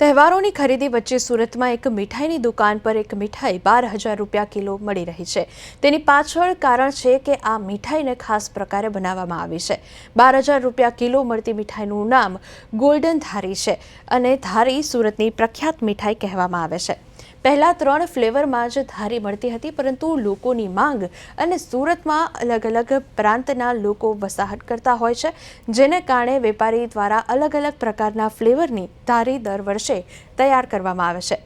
તહેવારોની ખરીદી વચ્ચે સુરતમાં એક મીઠાઈની દુકાન પર એક મીઠાઈ બાર હજાર રૂપિયા કિલો મળી રહી છે. તેની પાછળ કારણ છે કે આ મીઠાઈને ખાસ પ્રકારે બનાવવામાં આવી છે. બાર હજાર રૂપિયા કિલો મળતી મીઠાઈનું નામ ગોલ્ડન ધારી છે અને ધારી સુરતની પ્રખ્યાત મીઠાઈ કહેવામાં આવે છે. પહેલા ત્રણ ફ્લેવરમાં જ ધારી મળતી હતી, પરંતુ લોકોની માંગ અને સુરતમાં અલગ અલગ પ્રાંતના લોકો વસાહત કરતા હોય છે, જેને કારણે વેપારી દ્વારા અલગ અલગ પ્રકારના ફ્લેવરની ધારી દર વર્ષે તૈયાર કરવામાં આવે છે.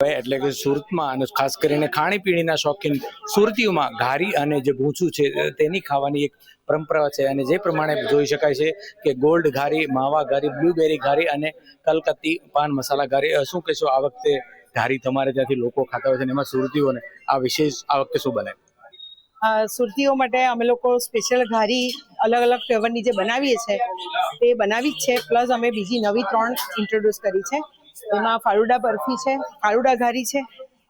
એટલે કે સુરતમાં અને ખાસ કરીને ખાણીપીણીના શોખીન સુરતીઓમાં ઘારી અને જે ભૂંચું છે, તેની ખાવાની એક પરંપરા છે અને જે પ્રમાણે જોઈ શકાય છે કે ગોલ્ડ ઘારી, માવા ઘારી બ્લ્યુબેરી ઘારી અને કલકત્તી પાન મસાલા ઘારી શું કહેશો આ વખતે ઘારી તમારે ત્યાંથી લોકો ખાતા હોય છે અને એમાં સુરતીઓને આ વિશેષ આ વખતે શું બને સુરતીઓ માટે અમે લોકો સ્પેશિયલ ઘારી અલગ અલગ ફ્લેવરની જે બનાવીએ છીએ તે બનાવી જ છે, પ્લસ અમે બીજી નવી ત્રણ ઇન્ટ્રોડ્યુસ કરી છે. એમાં ફાલુડા બરફી છે ફાલુડા ઘારી છે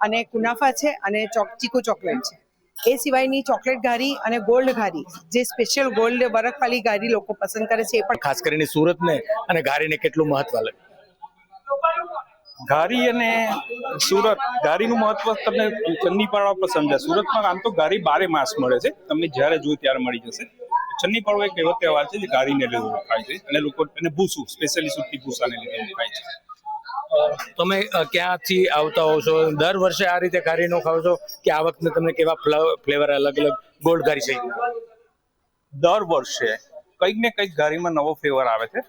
અને કુનાફા છે અને ચોક ચીકુ ચોકલેટ છે. એ સિવાયની ચોકલેટ ઘારી અને ગોલ્ડ ઘારી જે સ્પેશિયલ ગોલ્ડ બરફવાળી ઘારી લોકો પસંદ કરે છે એ પણ ખાસ કરીને સુરતને અને ઘારીને કેટલું મહત્વ લાગે ઘારી અને સુરત ઘારીનું મહત્વ તમને ચન્નીપાડા પર સમજાય સુરતમાં આમ તો ઘારી બારે માસ મળે છે. તમને જ્યારે જોઈએ ત્યારે મળી જશે. ચન્નીપાડો એક એવો તહેવાર છે જે ઘારીને લીધે ઓળખાય છે અને લોકો એને ભૂસું સ્પેશિયલી સુરતી ભૂસાને લીધે ઓળખાય છે. તમે ક્યાંથી આવતા હો છો? દર વર્ષે આ રીતે ઘારીનો ખાવ છો કે આ વખતે તમને કેવા ફ્લેવર અલગ અલગ ગોલ્ડ ઘારી છે? દર વર્ષે કંઈક ને કંઈક ઘારીમાં નવો ફ્લેવર આવે છે.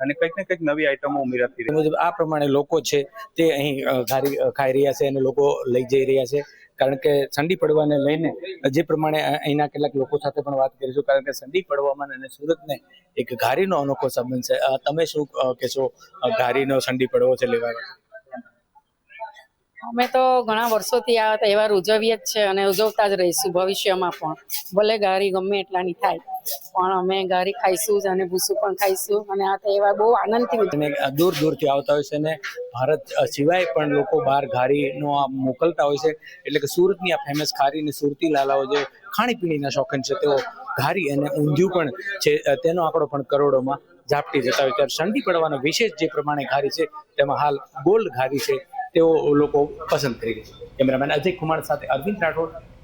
અને કંઈક ને કંઈક નવી આઈટમો ઉમેરાતી રહી. આ પ્રમાણે લોકો છે તે અહીં ખાઈ રહ્યા છે અને લોકો લઈ જઈ રહ્યા છે. કારણ કે ઠંડી પડવાને લઈને જે પ્રમાણે અહીંના કેટલાક લોકો સાથે પણ વાત કરીશું. કારણ કે ઠંડી પડવામાં અને સુરતને એક ઘારીનો અનોખો સંબંધ છે. તમે શું કહેશો ઘારીનો ઠંડી પડવો છે લેવા અમે તો ઘણા વર્ષોથી આ તહેવાર ઉજવીએ જ છે અને ઉજવતા જ રહીશું ભવિષ્યમાં પણ. ભલે ગારી ગમે એટલાની થાય, પણ અમે ગારી ખાઈશું જ અને ભૂસું પણ ખાઈશું અને આ તહેવાર બહુ આનંદથી. દૂર દૂરથી આવતા હોય છે અને ભારત સિવાય પણ લોકો બહાર ઘારીનો આ મોકલતા હોય છે. એટલે કે સુરતની આ ફેમસ ખારી અને સુરતી લાલાઓ જે ખાણીપીણીના શોખીન છે, તેઓ ઘારી અને ઊંધિયું પણ છે, તેનો આંકડો પણ કરોડોમાં ઝાપટી જતા હોય. ત્યારે ઠંડી પડવાનો વિશેષ જે પ્રમાણે ઘારી છે, તેમાં હાલ ગોલ્ડ ઘારી છે. તેઓ લોકો પસંદ કરી છે. કેમેરામેન અજય કુમાર સાથે અરવિંદ રાઠોડ